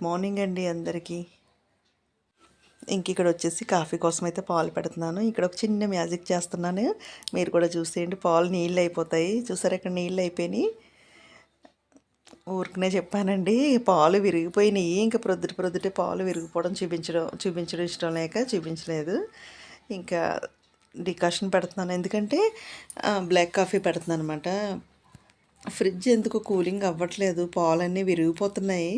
Good morning అండి అందరికీ. ఇంక ఇక్కడ వచ్చేసి కాఫీ కోసం అయితే పాలు పెడుతున్నాను. ఇక్కడ ఒక చిన్న మ్యాజిక్ చేస్తున్నాను. మీరు కూడా చూసేయండి. పాలు నీళ్ళు అయిపోతాయి. చూసారు ఇక్కడ నీళ్ళు అయిపోయినాయి? ఊరికనే చెప్పానండి. పాలు విరిగిపోయినాయి. ఇంకా ప్రొద్దుట ప్రొద్దుటే పాలు విరిగిపోవడం చూపించడం చూపించడం ఇష్టం లేక చూపించలేదు. ఇంకా డికాషన్ పెడుతున్నాను. ఎందుకంటే బ్లాక్ కాఫీ పెడుతున్నాను అనమాట ఫ్రిడ్జ్ ఎందుకు కూలింగ్ అవ్వట్లేదు? పాలన్నీ విరిగిపోతున్నాయి.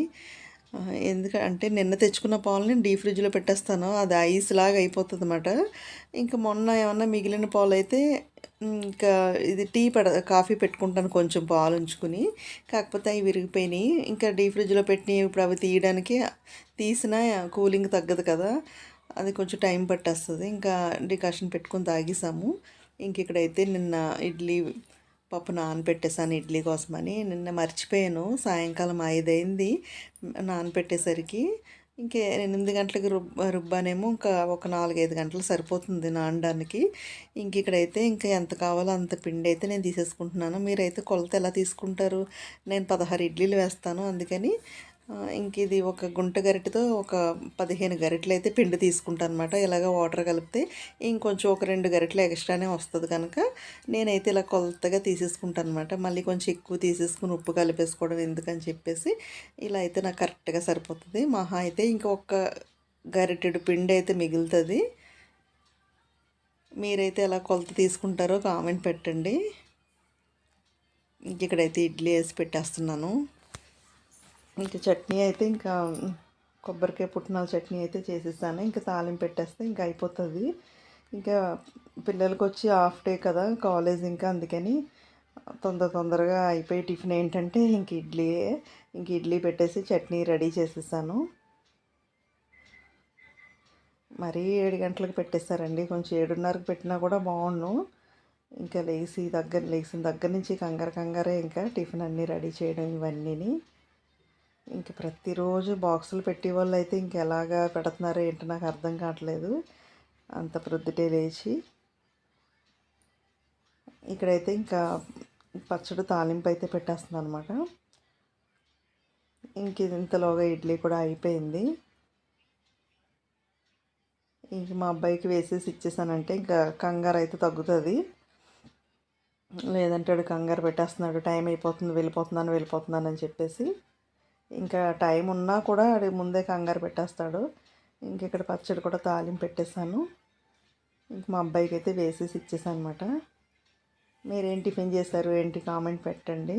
ఎందుకంటే నిన్న తెచ్చుకున్న పాలని డీ ఫ్రిడ్జ్లో పెట్టేస్తాను. అది ఐస్ లాగా అయిపోతుంది అనమాట ఇంకా మొన్న ఏమన్నా మిగిలిన పాలు అయితే ఇంకా ఇది టీ పెడ కాఫీ పెట్టుకుంటాను కొంచెం పాలు ఉంచుకుని. కాకపోతే అవి విరిగిపోయినాయి. ఇంకా డీ ఫ్రిడ్జ్లో పెట్టినవి ఇప్పుడు అవి తీయడానికి తీసిన కూలింగ్ తగ్గదు కదా. అది కొంచెం టైం పట్టేస్తుంది. ఇంకా డికాషన్ పెట్టుకొని తాగేసాము. ఇంక ఇక్కడైతే నిన్న ఇడ్లీ పప్పు నానబెట్టేసాను ఇడ్లీ కోసమని. నిన్న మర్చిపోయాను. సాయంకాలం ఐదైంది నానబెట్టేసరికి. ఇంకే ఎనిమిది గంటలకు రుబ్ రుబ్బానేమో ఇంకా ఒక నాలుగైదు గంటలు సరిపోతుంది నానడానికి. ఇంక ఇక్కడైతే ఇంకా ఎంత కావాలో అంత పిండి అయితే నేను తీసేసుకుంటున్నాను. మీరైతే కొలత ఎలా తీసుకుంటారు? నేను పదహారు ఇడ్లీలు వేస్తాను అందుకని ఇంక ఇది ఒక గుంట గరిటతో ఒక పదిహేను గరిటలు అయితే పిండి తీసుకుంటాను అనమాట ఇలాగ వాటర్ కలిపితే ఇంకొంచెం ఒక రెండు గరిటలు ఎక్స్ట్రానే వస్తుంది కనుక నేనైతే ఇలా కొలతగా తీసేసుకుంటాను అనమాట మళ్ళీ కొంచెం ఎక్కువ తీసేసుకుని ఉప్పు కలిపేసుకోవడం ఎందుకని చెప్పేసి ఇలా అయితే నాకు కరెక్ట్గా సరిపోతుంది. మహా అయితే ఇంకొక గరిటెడు పిండి అయితే మిగులుతుంది. మీరైతే ఎలా కొలత తీసుకుంటారో కామెంట్ పెట్టండి. ఇంక ఇక్కడైతే ఇడ్లీ వేసి పెట్టేస్తున్నాను. ఇంకా చట్నీ అయితే ఇంకా కొబ్బరికాయ పుట్నాల చట్నీ అయితే చేసేసాను. ఇంకా తాలింపు పెట్టేస్తే ఇంకా అయిపోతుంది. ఇంకా పిల్లలకి వచ్చి హాఫ్ డే కదా కాలేజ్ ఇంకా అందుకని తొందర తొందరగా అయిపోయి టిఫిన్ ఏంటంటే ఇంక ఇడ్లీ ఇంక ఇడ్లీ పెట్టేసి చట్నీ రెడీ చేసేసాను. మరీ ఏడు గంటలకు పెట్టేస్తారండి. కొంచెం ఏడున్నరకు పెట్టినా కూడా బాగుండు. ఇంకా లేచి దగ్గర లేచిన దగ్గర నుంచి కంగారు కంగారే ఇంకా టిఫిన్ అన్నీ రెడీ చేయడం ఇవన్నీని. ఇంక ప్రతిరోజు బాక్సులు పెట్టే వాళ్ళు అయితే ఇంకెలాగా పెడుతున్నారో ఏంటో నాకు అర్థం కావట్లేదు. అంత ప్రొద్దుటే లేచి ఇక్కడైతే ఇంకా పచ్చడి తాలింపు అయితే పెట్టేస్తున్నాను అనమాట ఇంక ఇంతలోగా ఇడ్లీ కూడా అయిపోయింది. ఇంక మా అబ్బాయికి వేసేసి ఇచ్చేసానంటే ఇంకా కంగారు అయితే తగ్గుతుంది. లేదంటే వాడు కంగారు పెట్టేస్తున్నాడు టైం అయిపోతుంది వెళ్ళిపోతున్నాను వెళ్ళిపోతున్నాను అని చెప్పేసి. ఇంకా టైం ఉన్నా కూడా అది ముందే కంగారు పెట్టేస్తాడు. ఇంక ఇక్కడ పచ్చడి కూడా తాలింపు పెట్టేశాను. ఇంక మా అబ్బాయికి అయితే వేసేసి ఇచ్చేసాను అనమాట మీరేం టిఫిన్ చేశారు? ఏంటి కామెంట్ పెట్టండి.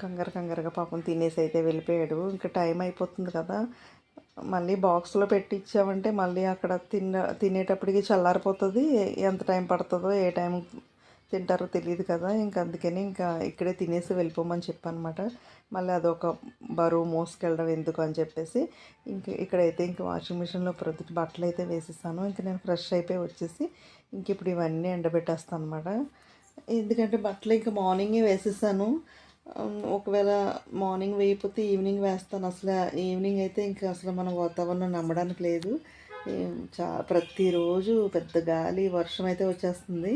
కంగారు కంగారుగా పాపం తినేసి అయితే వెళ్ళిపోయాడు. ఇంకా టైం అయిపోతుంది కదా. మళ్ళీ బాక్స్లో పెట్టి ఇచ్చామంటే మళ్ళీ అక్కడ తిన్న తినేటప్పటికి చల్లారిపోతుంది. ఎంత టైం పడుతుందో ఏ టైం తింటారో తెలియదు కదా. ఇంకా అందుకని ఇంకా ఇక్కడే తినేసి వెళ్ళిపోమని చెప్పనమాట. మళ్ళీ అదొక బరువు మోసుకెళ్ళడం ఎందుకు అని చెప్పేసి ఇంక ఇక్కడైతే ఇంక వాషింగ్ మిషన్లో ప్రతి బట్టలు అయితే వేసేసాను. ఇంక నేను ఫ్రెష్ అయిపోయి వచ్చేసి ఇంక ఇప్పుడు ఇవన్నీ ఎండబెట్టేస్తాను అనమాట ఎందుకంటే బట్టలు ఇంకా మార్నింగే వేసేసాను. ఒకవేళ మార్నింగ్ వేయకపోతే ఈవినింగ్ వేస్తాను. అసలు ఈవినింగ్ అయితే ఇంకా అసలు మనం వాతావరణం నమ్మడానికి లేదు. చా ప్రతిరోజు పెద్ద గాలి వర్షం అయితే వచ్చేస్తుంది.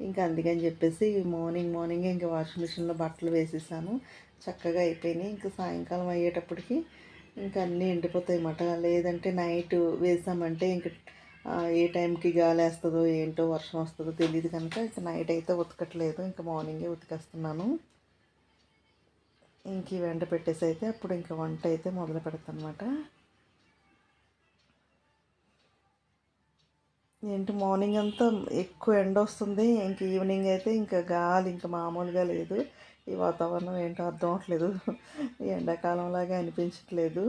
ఇంకా అందుకని చెప్పేసి మార్నింగ్ మార్నింగ్ ఇంకా వాషింగ్ మిషన్లో బట్టలు వేసేసాను. చక్కగా అయిపోయినాయి. ఇంకా సాయంకాలం అయ్యేటప్పటికి ఇంకా అన్నీ ఎండిపోతాయి అన్నమాట. లేదంటే నైట్ వేసామంటే ఇంక ఏ టైంకి గాలి వేస్తుందో ఏంటో వర్షం వస్తుందో తెలియదు కనుక ఇంకా నైట్ అయితే ఉతకట్లేదు. ఇంకా మార్నింగే ఉతికేస్తున్నాను. ఇంక ఈ వెంట పెట్టేసి అయితే అప్పుడు ఇంకా వంట అయితే మొదలు పెడతాను అనమాట ఏంటి మార్నింగ్ అంతా ఎక్కువ ఎండ వస్తుంది ఇంక ఈవినింగ్ అయితే ఇంకా గాలి ఇంకా మామూలుగా లేదు. ఈ వాతావరణం ఏంటో అర్థం అవట్లేదు ఈ ఎండాకాలంలాగా అనిపించట్లేదు.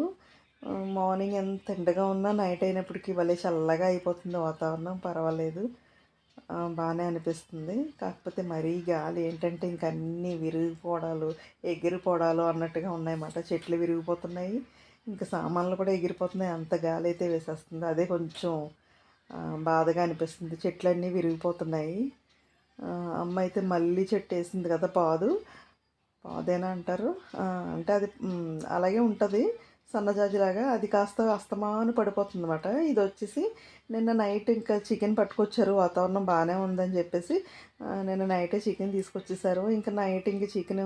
మార్నింగ్ ఎంత ఎండగా ఉన్నా నైట్ అయినప్పటికీ భలే చల్లగా అయిపోతుంది వాతావరణం పర్వాలేదు. బాగానే అనిపిస్తుంది. కాకపోతే మరీ గాలి ఏంటంటే ఇంక అన్నీ విరిగిపోవడాలు ఎగిరిపోవడాలు అన్నట్టుగా ఉన్నాయన్నమాట. చెట్లు విరిగిపోతున్నాయి. ఇంకా సామాన్లు కూడా ఎగిరిపోతున్నాయి. అంత గాలి అయితే వేసేస్తుంది. అదే కొంచెం బాధగా అనిపిస్తుంది. చెట్లన్నీ విరిగిపోతున్నాయి. అమ్మ అయితే మళ్ళీ చెట్టు వేసింది కదా పాదు. పాదేనా అంటారు? అంటే అది అలాగే ఉంటుంది. సన్నజాజిలాగా అది కాస్త అస్తమాను పడిపోతుంది అనమాట ఇది వచ్చేసి నిన్న నైట్ ఇంకా చికెన్ పట్టుకొచ్చారు వాతావరణం బాగానే ఉందని చెప్పేసి నిన్న నైటే చికెన్ తీసుకొచ్చేసారు. ఇంకా నైట్ ఇంక చికెన్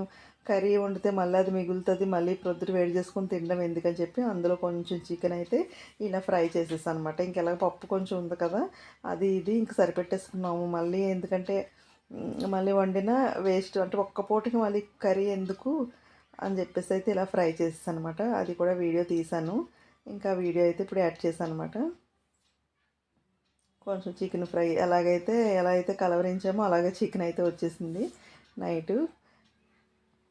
కర్రీ వండితే మళ్ళీ అది మిగులుతుంది మళ్ళీ ప్రొద్దురు వేడి చేసుకొని తినడం ఎందుకని చెప్పి అందులో కొంచెం చికెన్ అయితే ఇలా ఫ్రై చేసేసాను అనమాట ఇంకెలా పప్పు కొంచెం ఉంది కదా అది ఇది ఇంక సరిపెట్టేసుకున్నాము. మళ్ళీ ఎందుకంటే మళ్ళీ వండిన వేస్ట్ అంటే ఒక్క పూటకి మళ్ళీ కర్రీ ఎందుకు అని చెప్పేసి అయితే ఇలా ఫ్రై చేసేసాను అనమాట అది కూడా వీడియో తీసాను. ఇంకా వీడియో అయితే ఇప్పుడు యాడ్ చేశాను అనమాట కొంచెం చికెన్ ఫ్రై ఎలాగైతే ఎలా అయితే కలవరించామో అలాగే చికెన్ అయితే వచ్చేసింది నైట్.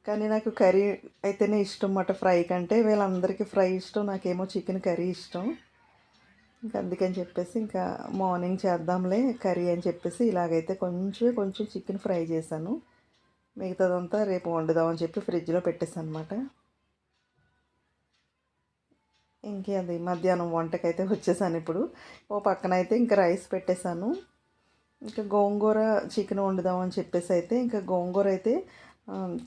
కానీ నాకు కర్రీ అయితేనే ఇష్టం అన్నమాట ఫ్రై కంటే. వీళ్ళందరికీ ఫ్రై ఇష్టం నాకేమో చికెన్ కర్రీ ఇష్టం. ఇంకా అందుకని చెప్పేసి ఇంకా మార్నింగ్ చేద్దాంలే కర్రీ అని చెప్పేసి ఇలాగైతే కొంచెం కొంచెం చికెన్ ఫ్రై చేశాను. మిగతాదంతా రేపు వండుదామని చెప్పి ఫ్రిడ్జ్లో పెట్టేసాను అనమాట ఇంకే అది మధ్యాహ్నం వంటకైతే వచ్చేసాను ఇప్పుడు. ఓ పక్కన అయితే ఇంకా రైస్ పెట్టేశాను. ఇంకా గోంగూర చికెన్ వండుదామని చెప్పేసి అయితే ఇంకా గోంగూర అయితే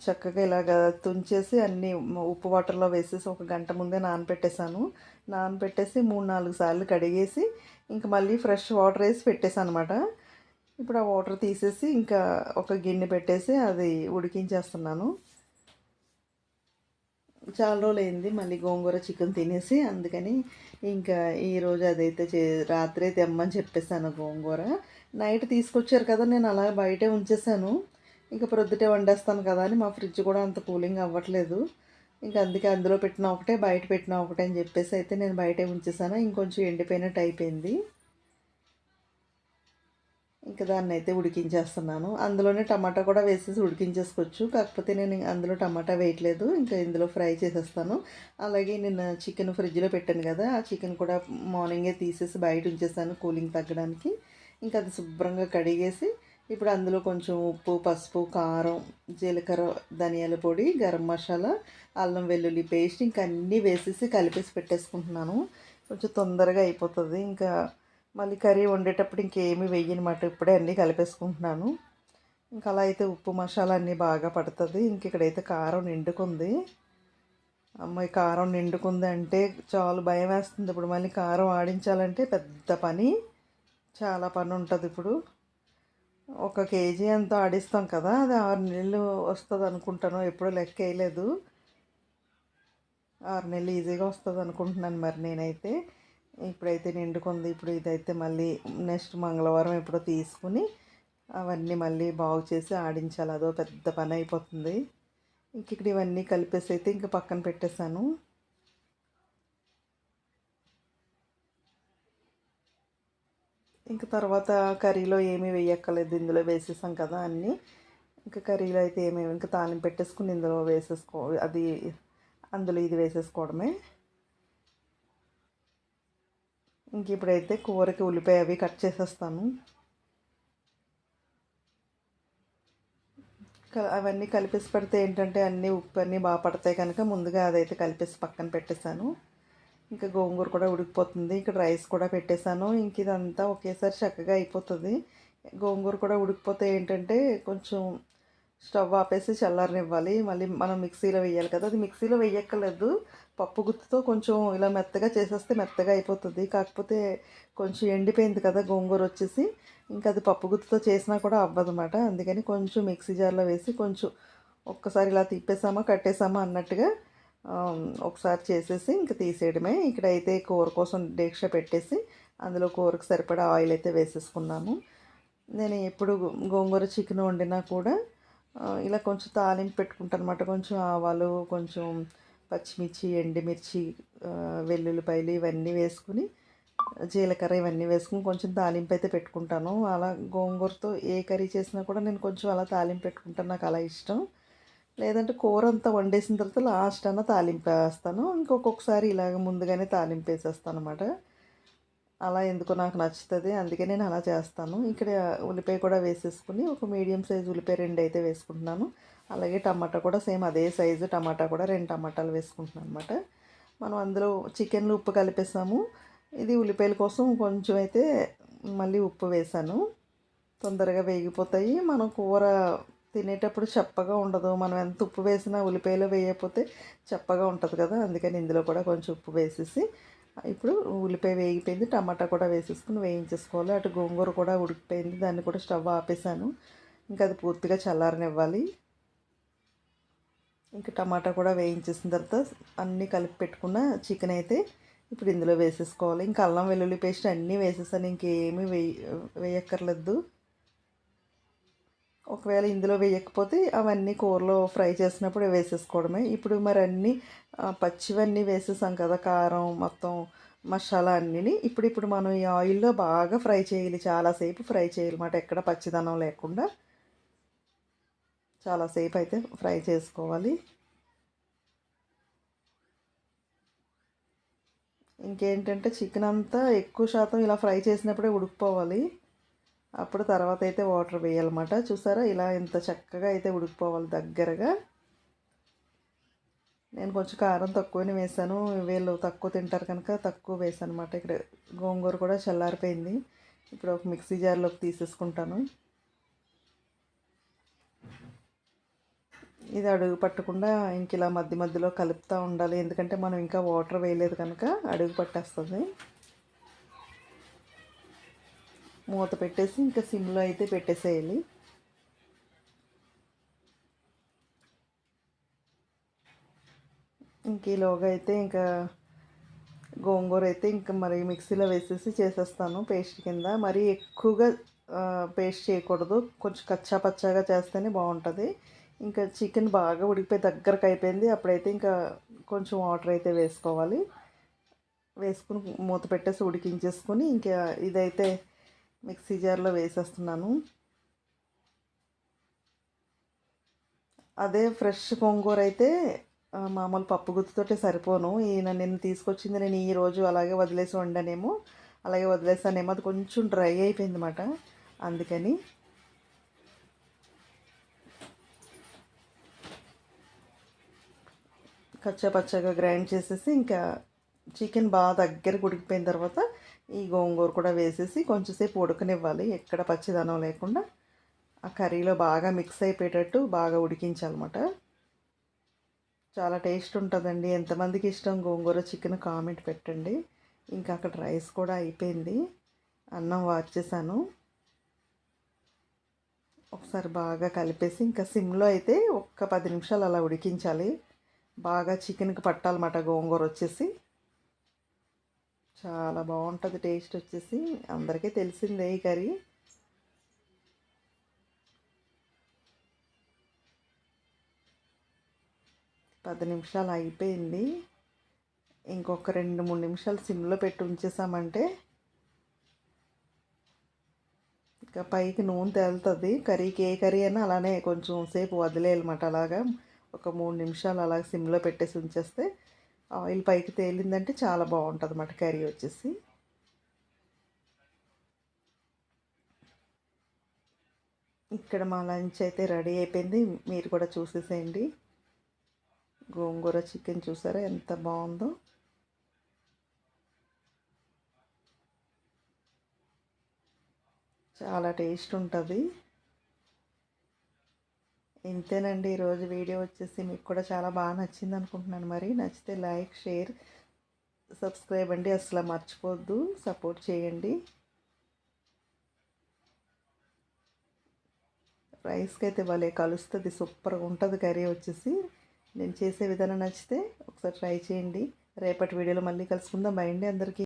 చక్కగా ఇలాగ తుంచేసి అన్ని ఉప్పు వాటర్లో వేసేసి ఒక గంట ముందే నానపెట్టేశాను నానబెట్టేసి మూడు నాలుగు సార్లు కడిగేసి ఇంకా మళ్ళీ ఫ్రెష్ వాటర్ వేసి పెట్టేశాను అనమాట ఇప్పుడు ఆ వాటర్ తీసేసి ఇంకా ఒక గిన్నె పెట్టేసి అది ఉడికించేస్తున్నాను. చాలా రోజులు అయింది మళ్ళీ గోంగూర చికెన్ తినేసి అందుకని ఇంకా ఈరోజు అదైతే చే రాత్రే తెమ్మని చెప్పేసాను గోంగూర. నైట్ తీసుకొచ్చారు కదా నేను అలా బయటే ఉంచేసాను ఇంకా ప్రొద్దుటే వండేస్తాను కదా అని మా ఫ్రిడ్జ్ కూడా అంత కూలింగ్ అవ్వట్లేదు. ఇంకా అందుకే అందులో పెట్టిన ఒకటే బయట పెట్టిన ఒకటే అని చెప్పేసి అయితే నేను బయటే ఉంచేసాను ఇంకొంచెం ఎండిపోయినట్టు అయిపోయింది. ఇంకా దాన్ని అయితే ఉడికించేస్తున్నాను. అందులోనే టమాటా కూడా వేసేసి ఉడికించేసుకోవచ్చు. కాకపోతే నేను అందులో టమాటా వేయట్లేదు. ఇంకా ఇందులో ఫ్రై చేసేస్తాను. అలాగే నేను చికెన్ ఫ్రిడ్జ్లో పెట్టాను కదా ఆ చికెన్ కూడా మార్నింగే తీసేసి బయట ఉంచేసాను కూలింగ్ తగ్గడానికి. ఇంకా అది శుభ్రంగా కడిగేసి ఇప్పుడు అందులో కొంచెం ఉప్పు పసుపు కారం జీలకర్ర ధనియాల పొడి గరం మసాలా అల్లం వెల్లుల్లి పేస్ట్ ఇంకా అన్నీ వేసేసి కలిపేసి పెట్టేసుకుంటున్నాను. కొంచెం తొందరగా అయిపోతుంది. ఇంకా మళ్ళీ కర్రీ వండేటప్పుడు ఇంకేమీ వెయ్యనమాట. ఇప్పుడే అన్నీ కలిపేసుకుంటున్నాను. ఇంకా అలా అయితే ఉప్పు మసాలా అన్నీ బాగా పడుతుంది. ఇంక ఇక్కడైతే కారం నిండుకుంది. అమ్మాయి కారం నిండుకుంది అంటే చాలా భయం వేస్తుంది. ఇప్పుడు మళ్ళీ కారం ఆడించాలంటే పెద్ద పని. చాలా పని ఉంటుంది ఇప్పుడు. ఒక కేజీ ఎంత ఆడిస్తాం కదా. అది ఆరు నెలలు వస్తుంది అనుకుంటాను. ఎప్పుడూ లెక్క వేయలేదు. ఆరు నెలలు ఈజీగా వస్తుంది అనుకుంటున్నాను మరి నేనైతే. ఇప్పుడైతే నిండుకుంది. ఇప్పుడు ఇదైతే మళ్ళీ నెక్స్ట్ మంగళవారం ఎప్పుడో తీసుకుని అవన్నీ మళ్ళీ బాగు చేసి ఆడించాలి. అదో పెద్ద పని అయిపోతుంది. ఇంక ఇక్కడ ఇవన్నీ కలిపేసి అయితే ఇంకా పక్కన పెట్టేశాను. ఇంకా తర్వాత కర్రీలో ఏమీ వేయక్కర్లేదు. ఇందులో వేసేసాం కదా అన్నీ. ఇంకా కర్రీలో అయితే ఏమేమి ఇంకా తాలింపు పెట్టేసుకుని ఇందులో వేసేసుకో అది అందులో ఇది వేసేసుకోవడమే. ఇంక ఇప్పుడైతే కూరకి ఉల్లిపాయ అవి కట్ చేసేస్తాను. అవన్నీ కలిపేసి పెడితే ఏంటంటే అన్నీ ఉప్పు అన్నీ బాగా పడతాయి కనుక ముందుగా అదైతే కలిపేసి పక్కన పెట్టేశాను. ఇంకా గోంగూర కూడా ఉడికిపోతుంది. ఇక్కడ రైస్ కూడా పెట్టేశాను. ఇంక ఇదంతా ఒకేసారి చక్కగా అయిపోతుంది. గోంగూర కూడా ఉడికిపోతే ఏంటంటే కొంచెం స్టవ్ ఆపేసి చల్లారనివ్వాలి. మళ్ళీ మనం మిక్సీలో వేయాలి కదా అది మిక్సీలో వేయక్కర్లేదు. పప్పు గుత్తుతో కొంచెం ఇలా మెత్తగా చేసేస్తే మెత్తగా అయిపోతుంది. కాకపోతే కొంచెం ఎండిపోయింది కదా గోంగూర వచ్చేసి ఇంకా అది పప్పు గుత్తుతో చేసినా కూడా అవ్వదన్నమాట. అందుకని కొంచెం మిక్సీ జార్లో వేసి కొంచెం ఒక్కసారి ఇలా తిప్పేసామా కట్టేసామా అన్నట్టుగా ఒకసారి చేసేసి ఇంకా తీసేయడమే. ఇక్కడైతే కూర కోసం డీక్ష పెట్టేసి అందులో కూరకు సరిపడా ఆయిల్ అయితే వేసేసుకున్నాము. నేను ఎప్పుడు గోంగూర చికెన్ వండినా కూడా ఇలా కొంచెం తాలింపు పెట్టుకుంటాను అనమాట కొంచెం ఆవాలు కొంచెం పచ్చిమిర్చి ఎండుమిర్చి వెల్లుల్లిపాయలు ఇవన్నీ వేసుకుని జీలకర్ర ఇవన్నీ వేసుకుని కొంచెం తాలింపు అయితే పెట్టుకుంటాను. అలా గోంగూరతో ఏ కర్రీ చేసినా కూడా నేను కొంచెం అలా తాలింపు పెట్టుకుంటాను. నాకు అలా ఇష్టం. లేదంటే కూర అంతా వండేసిన తర్వాత లాస్ట్ అన్న తాలింపు వేస్తాను. ఇంకొకసారి ఇలాగ ముందుగానే తాలింపు వేసేస్తాను అనమాట అలా ఎందుకో నాకు నచ్చుతుంది. అందుకే నేను అలా చేస్తాను. ఇక్కడ ఉల్లిపాయ కూడా వేసేసుకుని ఒక మీడియం సైజు ఉల్లిపాయ రెండు అయితే వేసుకుంటున్నాను. అలాగే టమాటా కూడా సేమ్ అదే సైజు టమాటా కూడా రెండు టమాటాలు వేసుకుంటున్నాను అనమాట మనం అందులో చికెన్లో ఉప్పు కలిపేసాము. ఇది ఉల్లిపాయల కోసం కొంచెం అయితే మళ్ళీ ఉప్పు వేసాను. తొందరగా వేగిపోతాయి. మనం కూర తినేటప్పుడు చప్పగా ఉండదు. మనం ఎంత ఉప్పు వేసినా ఉల్లిపాయలు వేయకపోతే చప్పగా ఉంటుంది కదా. అందుకని ఇందులో కూడా కొంచెం ఉప్పు వేసేసి ఇప్పుడు ఉల్లిపాయ వేగిపోయింది టమాటా కూడా వేసేసుకుని వేయించేసుకోవాలి. అటు గోంగూర కూడా ఉడికిపోయింది దాన్ని కూడా స్టవ్ ఆపేసాను ఇంకా అది పూర్తిగా చల్లారనివ్వాలి. ఇంకా టమాటా కూడా వేయించేసిన తర్వాత అన్నీ కలిపి పెట్టుకున్న చికెన్ అయితే ఇప్పుడు ఇందులో వేసేసుకోవాలి. ఇంకా అల్లం వెల్లుల్లి పేస్ట్ అన్నీ వేసేసాను ఇంకేమీ వేయ వేయక్కర్లేదు. ఒకవేళ ఇందులో వేయకపోతే అవన్నీ కూరలో ఫ్రై చేసినప్పుడు వేసేసుకోవడమే. ఇప్పుడు మరి అన్నీ పచ్చివన్నీ వేసేసాం కదా కారం మొత్తం మసాలా అన్నీ ఇప్పుడు ఇప్పుడు మనం ఈ ఆయిల్లో బాగా ఫ్రై చేయాలి. చాలాసేపు ఫ్రై చేయాలన్నమాట. ఎక్కడ పచ్చిదనం లేకుండా. చాలాసేపు అయితే ఫ్రై చేసుకోవాలి. ఇంకేంటంటే చికెన్ అంతా ఎక్కువ శాతం ఇలా ఫ్రై చేసినప్పుడే ఉడికిపోవాలి. అప్పుడు తర్వాత అయితే వాటర్ వేయాలన్నమాట. చూసారా? ఇలా ఇంత చక్కగా అయితే ఉడికిపోవాలి దగ్గరగా. నేను కొంచెం కారం తక్కువనే వేసాను. వీళ్ళు తక్కువ తింటారు కనుక తక్కువ వేసాను అనమాట ఇక్కడ గోంగూర కూడా చల్లారిపోయింది. ఇప్పుడు ఒక మిక్సీ జార్లోకి తీసేసుకుంటాను. ఇది అడుగు పట్టకుండా ఇంక ఇలా మధ్య మధ్యలో కలుపుతూ ఉండాలి. ఎందుకంటే మనం ఇంకా వాటర్ వేయలేదు కనుక అడుగు పట్టేస్తుంది. మూత పెట్టేసి ఇంకా సిమ్లో అయితే పెట్టేసేయాలి. ఇంక ఈలోగా అయితే ఇంకా గోంగూర అయితే ఇంకా మరి మిక్సీలో వేసేసి చేసేస్తాను పేస్ట్ కింద. మరి ఎక్కువగా పేస్ట్ చేయకూడదు. కొంచెం కచ్చా పచ్చాగా చేస్తేనే బాగుంటుంది. ఇంకా చికెన్ బాగా ఉడికిపోయి దగ్గరకు అయిపోయింది. అప్పుడైతే ఇంకా కొంచెం వాటర్ అయితే వేసుకోవాలి. వేసుకుని మూత పెట్టేసి ఉడికించేసుకొని ఇంకా ఇదైతే మిక్సీ జార్లో వేసేస్తున్నాను. అదే ఫ్రెష్ గోంగూర అయితే మామూలు పప్పు గుత్తుతోటే సరిపోను. ఈయన నేను తీసుకొచ్చింది నేను ఈరోజు అలాగే వదిలేసి వండానేమో అలాగే వదిలేసానేమో అది కొంచెం డ్రై అయిపోయింది అనమాట అందుకని కచ్చా పచ్చగా గ్రైండ్ చేసేసి ఇంకా చికెన్ బాగా దగ్గర ఉడికిపోయిన తర్వాత ఈ గోంగూర కూడా వేసేసి కొంచెంసేపు ఉడకనివ్వాలి. ఎక్కడ పచ్చిదనం లేకుండా ఆ కర్రీలో బాగా మిక్స్ అయిపోయేటట్టు బాగా ఉడికించాలన్నమాట. చాలా టేస్ట్ ఉంటుందండి. ఎంతమందికి ఇష్టం గోంగూర చికెన్ కామెంట్ పెట్టండి. ఇంకా అక్కడ రైస్ కూడా అయిపోయింది. అన్నం వార్చేసాను ఒకసారి బాగా కలిపేసి ఇంకా సిమ్లో అయితే ఒక్క పది నిమిషాలు అలా ఉడికించాలి. బాగా చికెన్కి పట్టాలన్నమాట గోంగూర వచ్చేసి. చాలా బాగుంటుంది టేస్ట్ వచ్చేసి. అందరికీ తెలిసిందే ఈ కర్రీ. పది నిమిషాలు అయిపోయింది. ఇంకొక రెండు మూడు నిమిషాలు సిమ్లో పెట్టి ఉంచేసామంటే ఇంకా పైకి నూనె తేలుతుంది. కర్రీకి ఏ కర్రీ అయినా అలానే కొంచెం సేపు వదిలేయాలన్నమాట అలాగా ఒక మూడు నిమిషాలు అలా సిమ్లో పెట్టేసి ఉంచేస్తే ఆయిల్ పైకి తేలిందంటే చాలా బాగుంటుంది అన్నమాట కర్రీ వచ్చేసి. ఇక్కడ మా లంచ్ అయితే రెడీ అయిపోయింది. మీరు కూడా చూసేసేయండి. గోంగూర చికెన్ చూసారా ఎంత బాగుందో. చాలా టేస్ట్ ఉంటుంది. ఇంతేనండి. ఈరోజు వీడియో వచ్చేసి మీకు కూడా చాలా బాగా నచ్చింది అనుకుంటున్నాను మరి. నచ్చితే లైక్ షేర్ సబ్స్క్రైబ్ అండి. అసలు మర్చిపోద్దు. సపోర్ట్ చేయండి. రైస్కి అయితే భలే కలుస్తుంది. సూపర్గా ఉంటుంది కర్రీ వచ్చేసి. నేను చేసే విధానం నచ్చితే ఒకసారి ట్రై చేయండి. రేపటి వీడియోలో మళ్ళీ కలుసుకుందాం. బయండి అందరికీ.